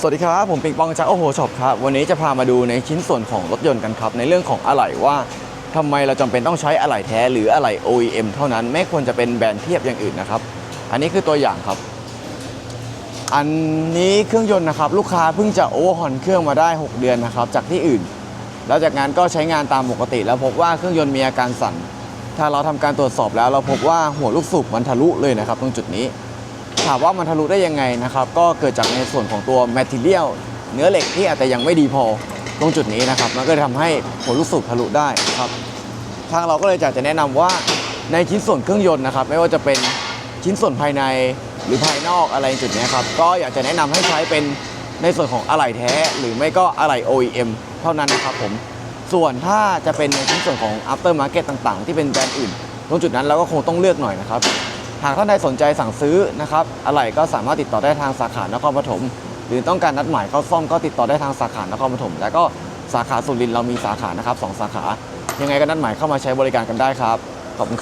สวัสดีครับ ผมปิงปองจากโอโหช็อปครับ วันนี้จะพามาดูในชิ้นส่วนของรถยนต์กันครับ ในเรื่องของอะไหล่ว่าทำไมเราจำเป็นต้องใช้อะไหล่แท้หรืออะไหล่ OEM เท่านั้นไม่ควรจะเป็นแบรนด์เทียบอย่างอื่นนะครับ อันนี้คือตัวอย่างครับ อันนี้เครื่องยนต์นะครับ ลูกค้าเพิ่งจะโอเวอร์ฮอนเครื่องมาได้ 6 เดือนนะครับ จากที่อื่น แล้วจากนั้นก็ใช้งานตามปกติ แล้วพบว่าเครื่องยนต์มีอาการสั่นถ้าเราทำการตรวจสอบแล้ว เราพบว่าหัวลูกสูบมันทะลุเลยนะครับ ตรงจุดนี้ ถามว่ามันทะลุได้ยังไงนะครับ ก็เกิดจากในส่วนของตัว material เนื้อเหล็กที่อาจจะยังไม่ดีพอตรงจุดนี้นะครับมันก็เลยทำให้หัวลูกสูบทะลุได้ครับทางเราก็เลยอยากจะแนะนำว่าในชิ้นส่วนเครื่องยนต์นะครับ ไม่ว่าจะเป็นชิ้นส่วนภายในหรือภายนอกอะไรจุดนี้ครับก็อยากจะแนะนำให้ใช้เป็นในส่วนของอะไหล่แท้ หรือไม่ก็อะไหล่ OEM เท่านั้นนะครับผมส่วนถ้าจะเป็นในชิ้นส่วนของ after market ต่างๆ ที่เป็นแบรนด์อื่น ตรงจุดนั้นเราก็คงต้องเลือกหน่อยนะครับ หากท่านใดสนใจสั่งซื้อนะครับอะไหล่ก็สามารถติดต่อได้ทางสาขานครปฐมหรือต้องการนัดหมายเข้าซ่อมก็ติดต่อได้ทางสาขานครปฐมและก็สาขาสุรินทร์เรามีสาขานะครับสองสาขา ยังไงก็นัดหมายเข้ามาใช้บริการกันได้ครับ